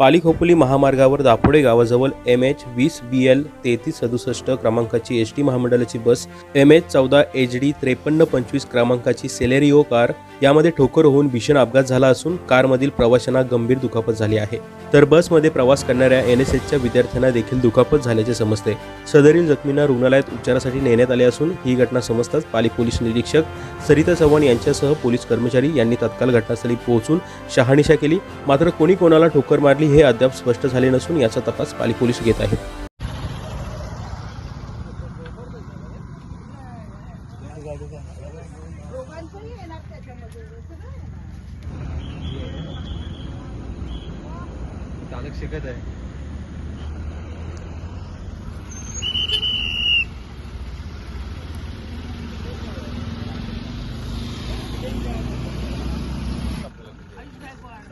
पाली खोपोली महामार्गावर दापोडे गावाजवळ M H वीस बी एल तेहतीस सदुसष्ट क्रमांकाची एस टी महामंडळाची बस एम एच चौदा एच डी त्रेपन्न पंचवीस क्रमांकाची सेलेरिओ कार यामध्ये ठोकर होऊन भीषण अपघात झाला असून कारमधील प्रवाशांना गंभीर दुखापत झाली आहे. तर बसमध्ये प्रवास करणाऱ्या एन एस एसच्या विद्यार्थ्यांना देखील दुखापत झाल्याचे समजते. सदरील जखमींना रुग्णालयात उपचारासाठी नेण्यात आले असून ही घटना समजताच पाली पोलीस निरीक्षक सरिता चव्हाण यांच्यासह पोलीस कर्मचारी यांनी तत्काळ घटनास्थळी पोहोचून शहानिशा केली. मात्र कोणी कोणाला ठोकर मारली हे अद्याप स्पष्ट झाले नसून याचा तपास पाली पोलीस घेत आहेत. चालक शिकत आहे.